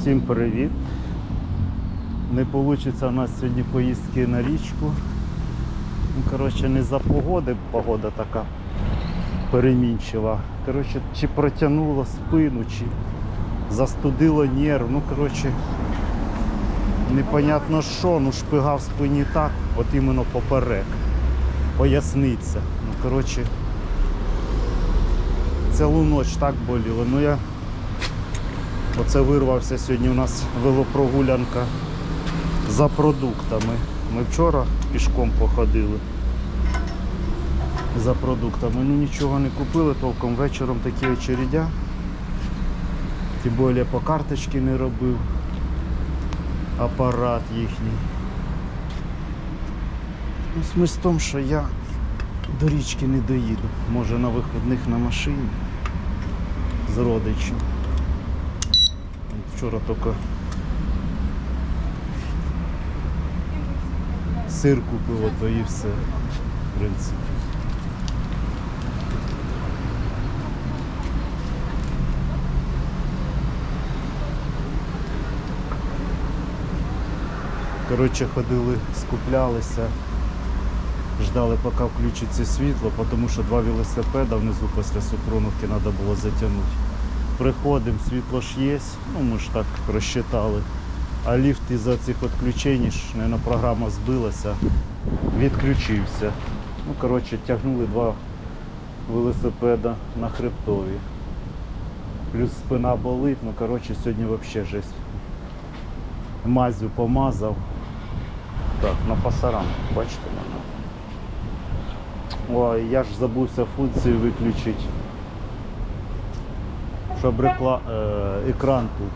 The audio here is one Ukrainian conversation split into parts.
Всім привіт. Не вийде у нас сьогодні поїздки на річку. Ну, коротше, не за погоди, погода така перемінчива. Коротше, чи протягнуло спину, чи застудило нерв. Ну, коротше, непонятно що, ну шпига в спині так, от іменно поперек. Поясниця. Ну, коротше, цілу ніч так боліло. Ну я Оце вирвався сьогодні у нас велопрогулянка за продуктами. Ми вчора пішком походили за продуктами. Ну нічого не купили, толком вечором такі очередя. Тим більше по карточці не робив апарат їхній. Смисл в тому, що я до річки не доїду. Може на виходних на машині з родичем. Вчора тільки сир купив, то і все, в принципі. Коротше, ходили, скуплялися, ждали, поки включиться світло, тому що два велосипеда внизу після Супруновки треба було затягнути. Приходимо, світло ж є, ну ми ж так розчитали. А ліфт із-за цих відключень, мабуть, програма збилася, відключився. Ну, коротше, тягнули два велосипеда на хребтові. Плюс спина болить, ну коротше, сьогодні взагалі жесть. Мазю помазав. Так, на пасаран, бачите мене. Ой, я ж забувся функцію виключити щоб рекла... е, екран тут.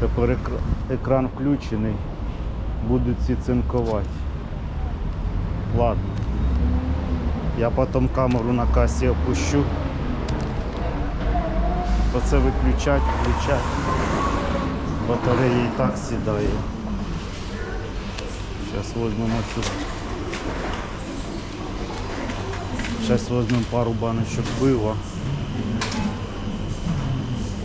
Тепер екран включений. Будуть ці цинкувати. Ладно. Я потім камеру на касі опущу. Оце виключать, включать. Батарея і так сідає. Зараз візьмемо цю. Зараз візьмемо пару баночок пива.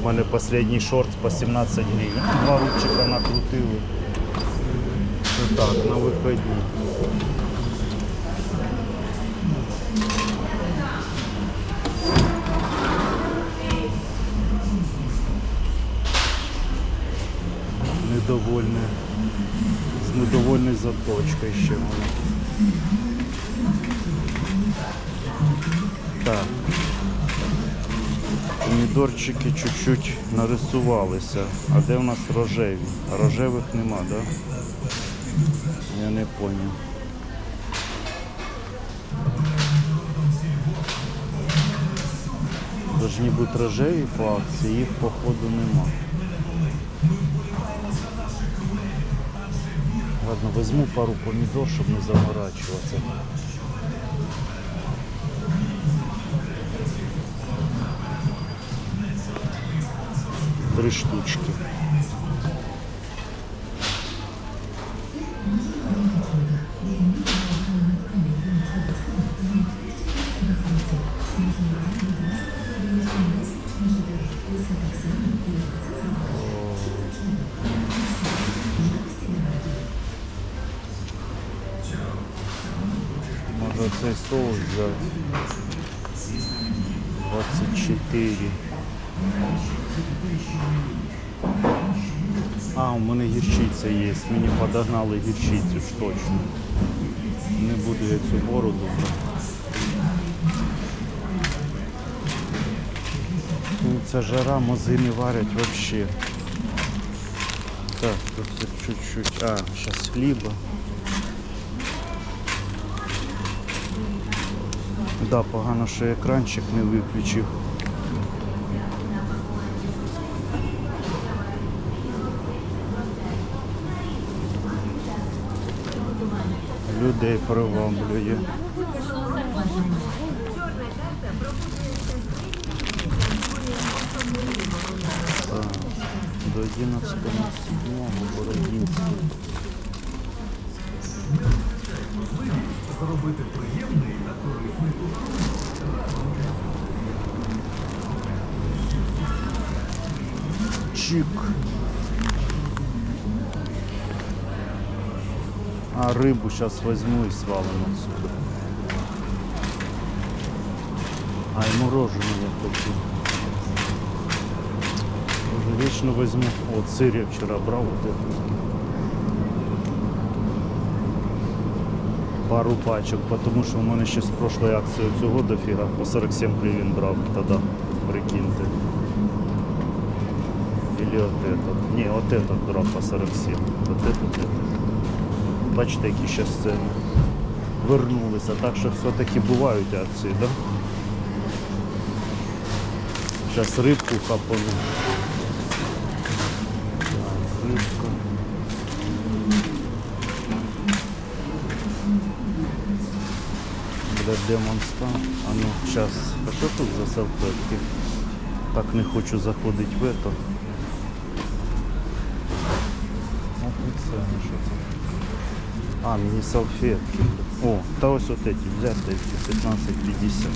У мене останній шорт по 17 гривень. Два рубчика накрутили. Так, на виходні. Недовольне. З недовольною заточкою ще воно. Так. Помідорчики чуть-чуть нарисувалися. А де в нас рожеві? Рожевих нема, так? Да? Я не поняв. Должні бути рожеві по акції, їх походу нема. Ладно, візьму пару помідор, щоб не заморачуватися. Три штучки. Може цей соус взяти. 24. А, у мене гірчиця є. Мені подогнали гірчицю ж точно. Не буду я цю бороду. Ну, Ця жара мозги не варять взагалі. Так, тут чуть-чуть. А, зараз хліба. Да, погано, що екранчик не виключив. Людей приваблює. Так, до 11 Бородінці. Зробити приємний та корисний Чик. А рыбу сейчас возьму и свалим отсюда. А и мороженое я хочу. Уже вечно возьму. Вот сыр я вчера брал вот этот. Пару пачок, потому що в мене ще з прошлої акції цього дофіга по 47 гривень брав тоді, прикиньте. Или от этот. Не, от этот брав по 47. От этот, этот. Бачите, які ще сцени. Вернулися, так що все-таки бувають акції, да? Зараз рибку хапану. Так, рибка. Буде демонстрант. А ну, зараз. А що тут за салфетки? Так не хочу заходити в это. А це, ну що це? А, мені салфетки. О, та ось от эти взяти 15,50.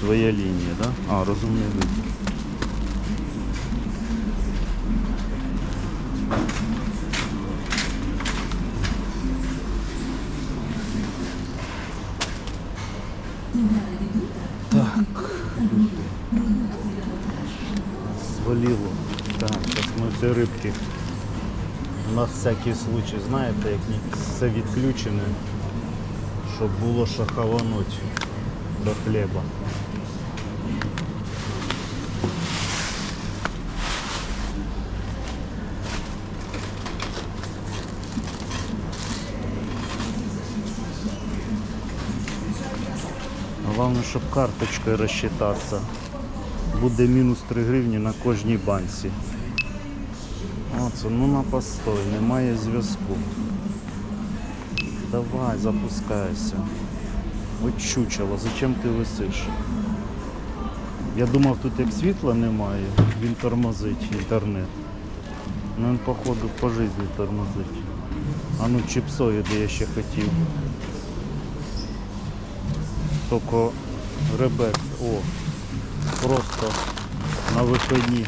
Своя лінія, да? А, розумний вибір. Так. Свалило. Так, зараз ми ці рибки. На всякий случай, знаєте, як все відключене, щоб було що до хліба. Головне, щоб карточкою розчитатися. Буде мінус 3 гривні на кожній банці. Оце, ну на постой, немає зв'язку. Давай, запускайся. От чучело, зачем ти висиш? Я думав, тут як світла немає, він тормозить інтернет. Ну він походу по житті тормозить. А ну чіпсові, де я ще хотів. Тільки ребек, о, просто на виходні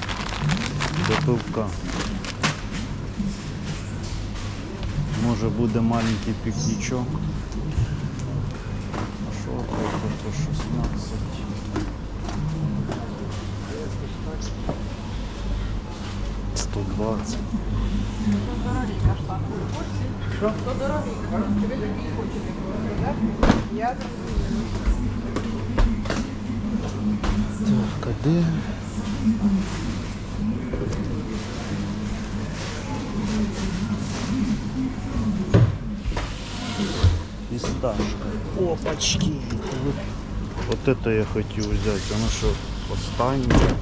до пивка. Може буде маленький пікнічок. Що по 16? Сто двадцять. Так, а де? Фисташка. Опачки. Вот, это я хотел взять. Оно что, останнє?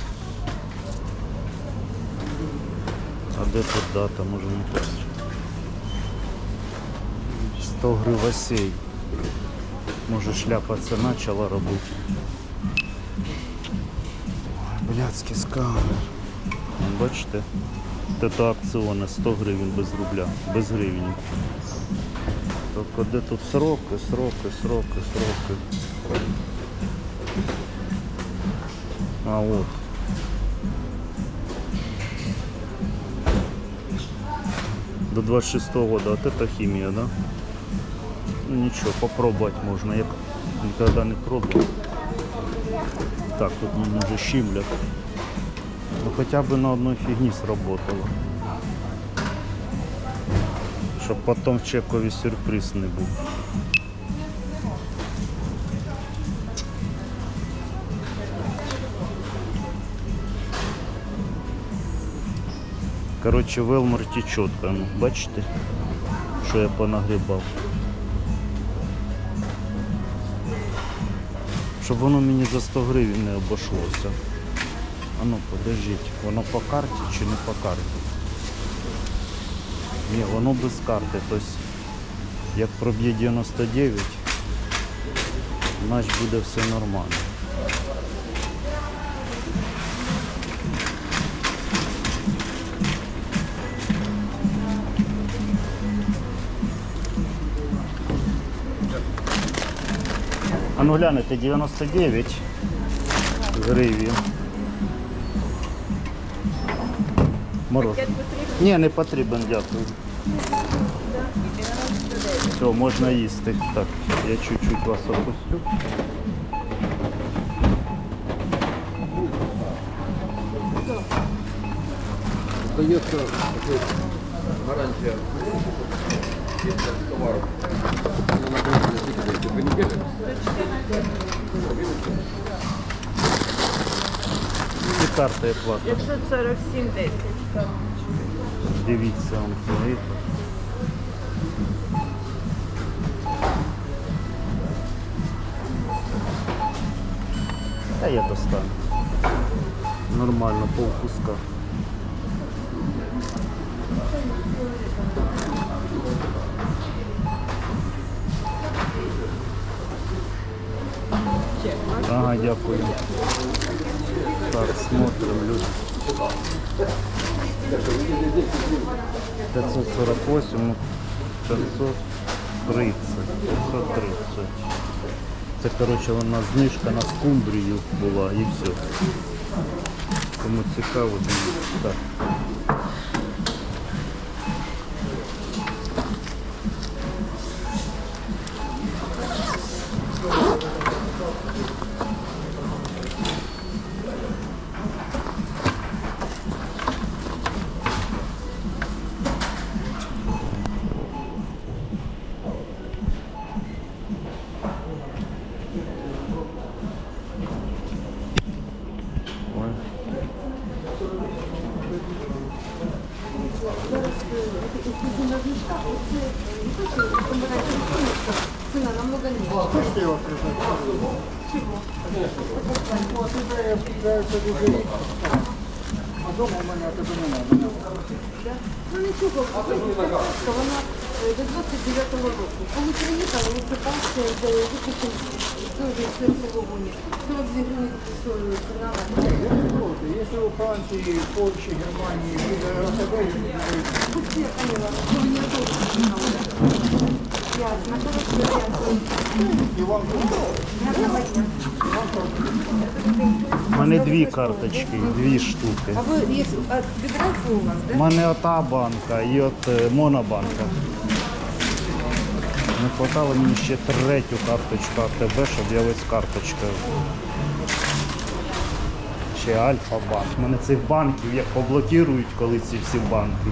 А де тут дата, може не писати? 100 гривасей. Може шляпа це почала робити. Блядський сканер. Бачите? Це акціоне 100 гривень без рубля, без гривень. Тільки де тут сроки, сроки, сроки, сроки. А от. До 26 года. Вот это химия, да? Ну ничего, попробовать можно. Я никогда не пробовал. Так, тут ну, уже щимлят. Ну хотя бы на одной фигне сработало. Щоб потім чекові сюрприз не був. Коротше, Велмарті чітко, ну, бачите, що я понагрібав. Щоб воно мені за 100 гривень не обійшлося. А ну подождіть, воно по карті чи не по карті? Ні, воно без карти. Тобто, як проб'є 99, значить буде все нормально. А ну глянете, 99 гривень. Мороз. Ні, не потрібен, дякую. Все, можна їсти. Так, я чуть-чуть вас опустю. Дается гарантия товаров. Она на границе І карта я плата. 547 10. Дивіться, он стоїть. Та я достану. Нормально, полкуска. Ага, дякую. Так, смотрим, люди. 548, ну, 530. 530. Це, коротше, вона знижка на скумбрію була і все. Кому цікаво, дивіться. Так. Ну нічого, що вона до 29-го року. Коли приїхали, висипався і виключив дуже серце вогоні. 42 гривні ціна. Если у Франции, Польши, Германии будет РТБ, я теж цікаво. Ясно, хорошо, ясно. и вам У мене дві карточки, дві штуки. А ви є відразу у вас, У мене ота банка і от е, монобанка. Не хватало мені ще третю карточку АТБ, щоб я весь карточка. Ще Альфа-банк. У мене цих банків як поблокують, коли ці всі банки.